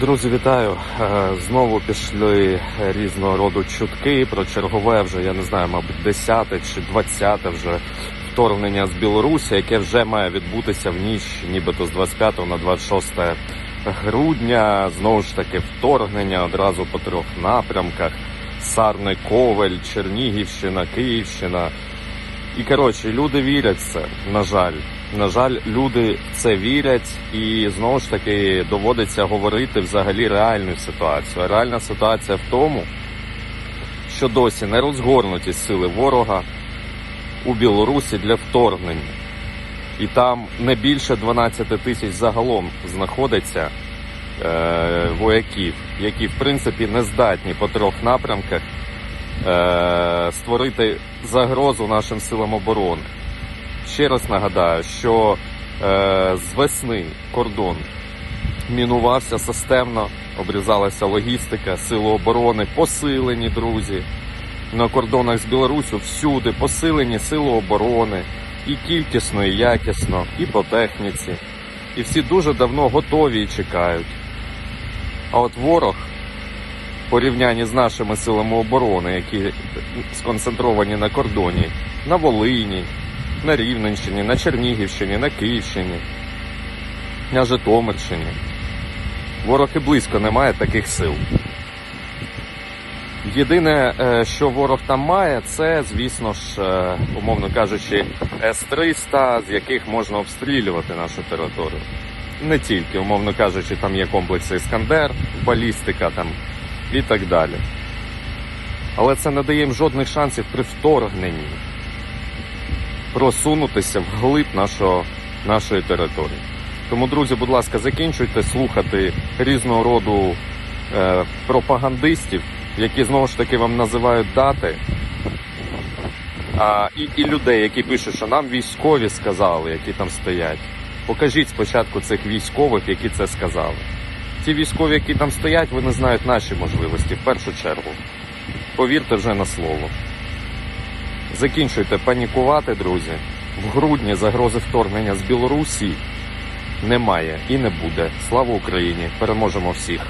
Друзі, вітаю! Е, Знову пішли різного роду чутки про чергове вже, я не знаю, мабуть, 10 чи 20 вже вторгнення з Білорусі, яке вже має відбутися в ніч, нібито з 25 на 26 грудня. Знову ж таки, вторгнення одразу по трьох напрямках: Сарни, Ковель, Чернігівщина, Київщина. І коротше, люди вірять в це, на жаль. На жаль, люди це вірять, і знову ж таки доводиться говорити взагалі реальну ситуацію. Реальна ситуація в тому, що досі не розгорнуті сили ворога у Білорусі для вторгнення. І там не більше 12 тисяч загалом знаходиться е, вояків, які в принципі не здатні по трьох напрямках е, створити загрозу нашим силам оборони. Ще раз нагадаю, що е, з весни кордон мінувався системно, обрізалася логістика, сили оборони, посилені друзі. На кордонах з Білоруссю всюди посилені сили оборони і кількісно, і якісно, і по техніці. І всі дуже давно готові і чекають. А от ворог в порівнянні з нашими силами оборони, які сконцентровані на кордоні, на Волині, на Рівненщині, на Чернігівщині, на Київщині, на Житомирщині. Ворог і близько не має таких сил. Єдине, е, що ворог там має, це, звісно ж, е, умовно кажучи, С-300, з яких можна обстрілювати нашу територію. Не тільки, умовно кажучи, там є комплекси Іскандер, балістика там і так далі. Але це не дає їм жодних шансів при вторгненні просунутися вглиб нашого, нашої території. Тому, друзі, будь ласка, закінчуйте слухати різного роду е, пропагандистів, які знову ж таки вам називають дати. А, і, і людей, які пишуть, що нам військові сказали, які там стоять. Покажіть спочатку цих військових, які це сказали. Ті військові, які там стоять, вони знають наші можливості в першу чергу. Повірте вже на слово. Закінчуйте панікувати, друзі. В грудні загрози вторгнення з Білорусі немає і не буде. Слава Україні! Переможемо всіх!